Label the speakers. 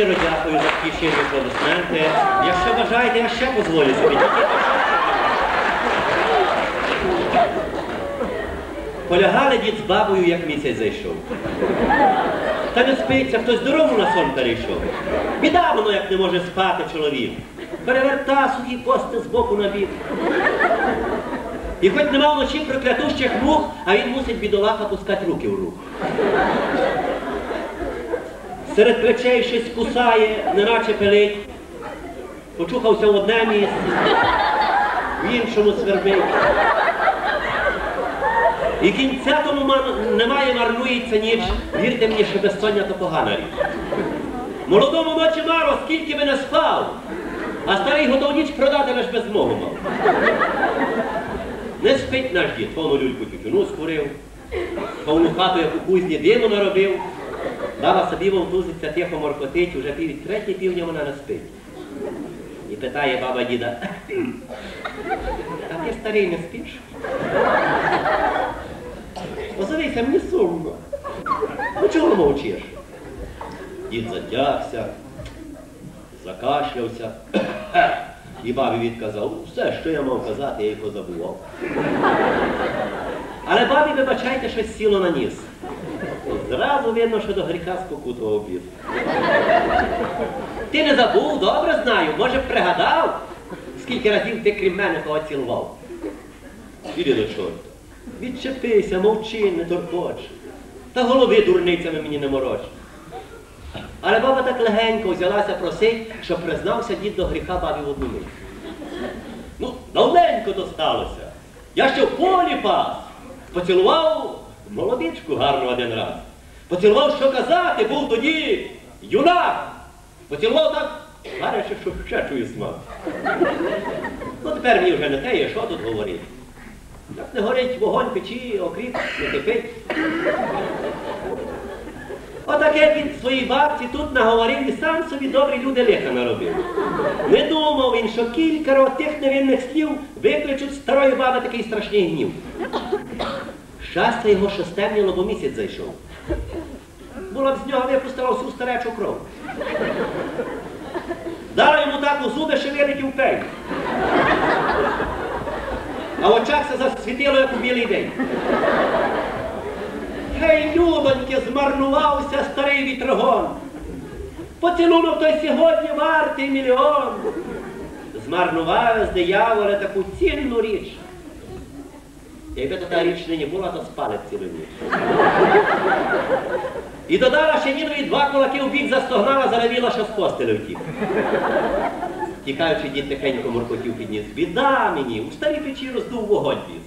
Speaker 1: щиро дякую за такі щирі аплодисменти. Якщо бажаєте, я ще дозволю собі. Полягали дід з бабою, як місяць зайшов. Та не спиться, хтось дорогу на сон перейшов. Біда воно, як не може спати чоловік. Переверта сухі кости з боку на бік. І хоч нема вночі проклятущих мух, а він мусить бідолаха пускати руки в рух. Серед плечей щось кусає, неначе пилить. Почухався в одне місце, в іншому свербить. І кінця тому немає, марнується ніч. Вірте мені, що безсоння то погана річ. Молодому ночі мало, скільки би не спав, а старий готов ніч продати лиш без змогу мав. Не спить наш дід, повну люльку тютюну скурив, повну хату, як у кузні диму наробив. Баба собі вовтузиться, тихо моркотить, уже пів третє півдня вона не спить. І питає баба діда, а ти старий не спиш? Озовися, мені сумно. Ну чого мовчиш? Дід затягся, закашлявся. І бабі відказав, все, що я мав казати, я й позабував. Але бабі, вибачайте, щось сіло на ніс. Зразу видно, що до гріха спокутував біс. Ти не забув, добре знаю, може б пригадав, скільки разів ти крім мене кого цілував. Іди до чорта. Відчепися, мовчи, не торкоч. Та голови дурницями мені не мороч. Але баба так легенько взялася просить, щоб признався дід до гріха бабі в одну мить. Ну, давненько то сталося. Я ще в полі пас. Поцілував молодичку гарну один раз. Поцілував, що казати, був тоді юнак. Поцілував так, гаряче, що ще чую смак. Ну тепер мені вже не те, є, що тут говорити. Як не горить вогонь печі, окріп, не кипить. Отаке він своїй бабці тут наговорив і сам собі добрі люди лиха наробив. Не думав він, що кілька тих невинних слів викличуть старої баби такий страшний гнів. Щастя його що стемніло, бо місяць зайшов. Була б з нього випустила всю старечу кров. Дала йому так у зуби, що вилетів пень. А в очах це засвітило, як у білий день. Гей, людоньки, змарнувався старий вітрогон. Поцілунок той сьогодні вартий мільйон. Змарнував з дияволя таку цінну річ. Якби то та річ нині була, то спали цілу ніч. І додала Шенінові два кулаки в бік застогнала, заревіла, що з постелю втік. Тікаючи, дід тихенько моркотів підніс. Біда мені, у старій печі роздув вогонь біс.